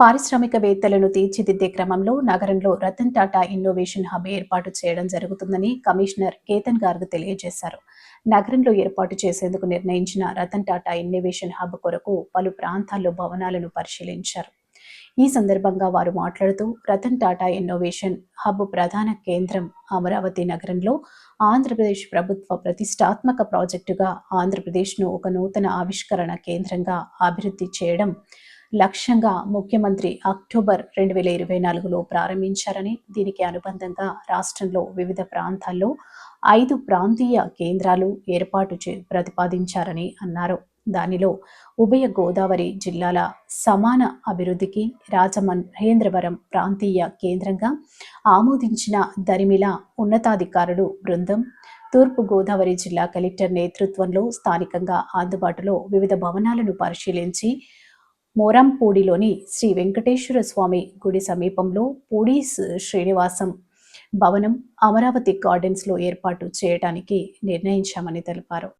పారిశ్రామికవేత్తలను తీర్చిదిద్దే క్రమంలో నగరంలో రతన్ టాటా ఇన్నోవేషన్ హబ్ ఏర్పాటు చేయడం జరుగుతుందని కమిషనర్ కేతన్ గార్గ్ తెలియజేశారు. నగరంలో ఏర్పాటు చేసేందుకు నిర్ణయించిన రతన్ టాటా ఇన్నోవేషన్ హబ్ కొరకు పలు ప్రాంతాల్లో భవనాలను పరిశీలించారు. ఈ సందర్భంగా వారు మాట్లాడుతూ రతన్ టాటా ఇన్నోవేషన్ హబ్ ప్రధాన కేంద్రం అమరావతి నగరంలో ఆంధ్రప్రదేశ్ ప్రభుత్వ ప్రతిష్టాత్మక ప్రాజెక్టుగా ఆంధ్రప్రదేశ్ను ఒక నూతన ఆవిష్కరణ కేంద్రంగా అభివృద్ధి చేయడం లక్ష్యంగా ముఖ్యమంత్రి అక్టోబర్ రెండు వేల ఇరవై నాలుగులో ప్రారంభించారని దీనికి అనుబంధంగా రాష్ట్రంలో వివిధ ప్రాంతాల్లో ఐదు ప్రాంతీయ కేంద్రాలు ఏర్పాటు చే ప్రతిపాదించారని అన్నారు. దానిలో ఉభయ గోదావరి జిల్లాల సమాన అభివృద్ధికి రాజమహేంద్రవరం ప్రాంతీయ కేంద్రంగా ఆమోదించిన దరిమిల ఉన్నతాధికారులు బృందం తూర్పు గోదావరి జిల్లా కలెక్టర్ నేతృత్వంలో స్థానికంగా అందుబాటులో వివిధ భవనాలను పరిశీలించి మోరంపూడిలోని శ్రీ వెంకటేశ్వర స్వామి గుడి సమీపంలో పూడి శ్రీనివాసం భవనం అమరావతి గార్డెన్స్లో ఏర్పాటు చేయడానికి నిర్ణయించామని తెలిపారు.